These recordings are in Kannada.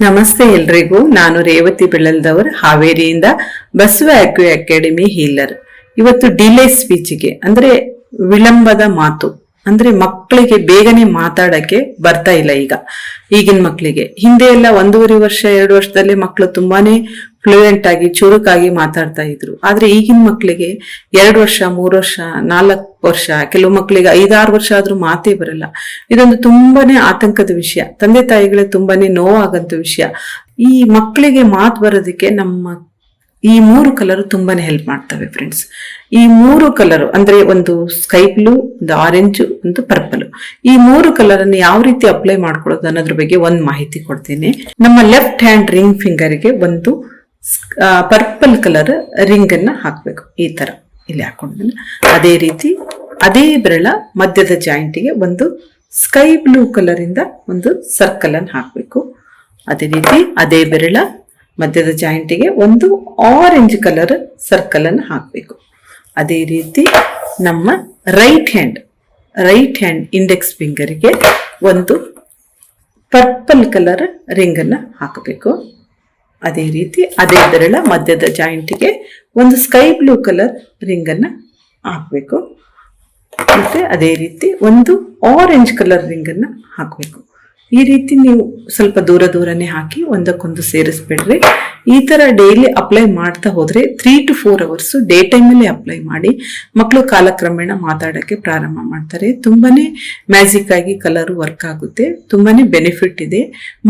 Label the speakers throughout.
Speaker 1: ನಮಸ್ತೆ ಎಲ್ರಿಗೂ. ನಾನು ರೇವತಿ ಬೆಳಲ್ದವರ್ ಹಾವೇರಿಯಿಂದ ಬಸವ ಅಕ್ಯು ಅಕಾಡೆಮಿ ಹೀಲರ್. ಇವತ್ತು ಡಿಲೇ ಸ್ಪೀಚ್ಗೆ, ಅಂದ್ರೆ ವಿಳಂಬದ ಮಾತು. ಅಂದ್ರೆ ಮಕ್ಕಳಿಗೆ ಬೇಗನೆ ಮಾತಾಡಕ್ಕೆ ಬರ್ತಾ ಇಲ್ಲ ಈಗ. ಈಗಿನ ಮಕ್ಕಳಿಗೆ. ಹಿಂದೆ ಎಲ್ಲ ಒಂದೂವರೆ ವರ್ಷ, ಎರಡು ವರ್ಷದಲ್ಲಿ ಮಕ್ಕಳು ತುಂಬಾನೇ ಫ್ಲೂಯೆಂಟ್ ಆಗಿ, ಚುರುಕಾಗಿ ಮಾತಾಡ್ತಾ ಇದ್ರು. ಆದ್ರೆ ಈಗಿನ ಮಕ್ಕಳಿಗೆ ಎರಡು ವರ್ಷ, ಮೂರು ವರ್ಷ, ನಾಲ್ಕು ವರ್ಷ, ಕೆಲವು ಮಕ್ಕಳಿಗೆ ಐದಾರು ವರ್ಷ ಆದ್ರೂ ಮಾತೇ ಬರಲ್ಲ. ಇದೊಂದು ತುಂಬಾನೇ ಆತಂಕದ ವಿಷಯ. ತಂದೆ ತಾಯಿಗಳೇ ತುಂಬಾನೇ ನೋವಾಗಂತ ವಿಷಯ. ಈ ಮಕ್ಕಳಿಗೆ ಮಾತು ಬರೋದಕ್ಕೆ ನಮ್ಮ ಈ ಮೂರು ಕಲರ್ ತುಂಬಾನೇ ಹೆಲ್ಪ್ ಮಾಡ್ತವೆ ಫ್ರೆಂಡ್ಸ್ ಈ ಮೂರು ಕಲರ್ ಅಂದ್ರೆ ಒಂದು ಸ್ಕೈ ಬ್ಲೂ ಒಂದು ಆರೆಂಜ್ ಒಂದು ಪರ್ಪಲ್ ಈ ಮೂರು ಕಲರ್ ಯಾವ ರೀತಿ ಅಪ್ಲೈ ಮಾಡ್ಕೊಳ್ಳೋದು ಅನ್ನೋದ್ರ ಬಗ್ಗೆ ಒಂದು ಮಾಹಿತಿ ಕೊಡ್ತೀನಿ. ನಮ್ಮ ಲೆಫ್ಟ್ ಹ್ಯಾಂಡ್ ರಿಂಗ್ ಫಿಂಗರ್ಗೆ ಒಂದು ಪರ್ಪಲ್ ಕಲರ್ ರಿಂಗ್ ಅನ್ನ ಹಾಕ್ಬೇಕು. ಈ ತರ ಇಲ್ಲಿ ಹಾಕೊಂಡಿದ್ದೀನಿ. ಅದೇ ರೀತಿ ಅದೇ ಬೆರಳ ಮಧ್ಯದ ಜಾಯಿಂಟಿಗೆ ಒಂದು ಸ್ಕೈ ಬ್ಲೂ ಕಲರ್ ಒಂದು ಸರ್ಕಲ್ ಅನ್ನು ಹಾಕಬೇಕು. ಅದೇ ರೀತಿ ಅದೇ ಬೆರಳ ಮಧ್ಯದ ಜಾಯಿಂಟಿಗೆ ಒಂದು ಆರೆಂಜ್ ಕಲರ್ ಸರ್ಕಲ್ ಅನ್ನು ಹಾಕಬೇಕು. ಅದೇ ರೀತಿ ನಮ್ಮ right hand right hand index ಫಿಂಗರ್ಗೆ ಒಂದು ಪರ್ಪಲ್ ಕಲರ್ ರಿಂಗ್ ಅನ್ನ ಹಾಕಬೇಕು. ಅದೇ ರೀತಿ ಅದೇ ಬೆರಳ ಮಧ್ಯದ ಜಾಯಿಂಟಿಗೆ ಒಂದು ಸ್ಕೈ ಬ್ಲೂ ಕಲರ್ ರಿಂಗ್ ಅನ್ನ ಹಾಕಬೇಕು. ಮತ್ತೆ ಅದೇ ರೀತಿ ಒಂದು ಆರೆಂಜ್ ಕಲರ್ ರಿಂಗ್ ಅನ್ನ ಹಾಕಬೇಕು. ಈ ರೀತಿ ನೀವು ಸ್ವಲ್ಪ ದೂರ ದೂರನೇ ಹಾಕಿ ಒಂದಕ್ಕೊಂದು ಸೇರಿಸ್ಬಿಡ್ರಿ. ಈ ತರ ಡೈಲಿ ಅಪ್ಲೈ ಮಾಡ್ತಾ ಹೋದ್ರೆ three to four hours day ಟೈಮಲ್ಲಿ ಅಪ್ಲೈ ಮಾಡಿ ಮಕ್ಕಳು ಕಾಲಕ್ರಮೇಣ ಮಾತಾಡಕ್ಕೆ ಪ್ರಾರಂಭ ಮಾಡ್ತಾರೆ. ತುಂಬಾನೇ ಮ್ಯಾಜಿಕ್ ಆಗಿ ಕಲರ್ ವರ್ಕ್ ಆಗುತ್ತೆ. ತುಂಬಾನೇ ಬೆನಿಫಿಟ್ ಇದೆ.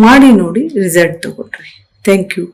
Speaker 1: ಮಾಡಿ ನೋಡಿ ರಿಸಲ್ಟ್ ತಗೊಳ್ರಿ. Thank you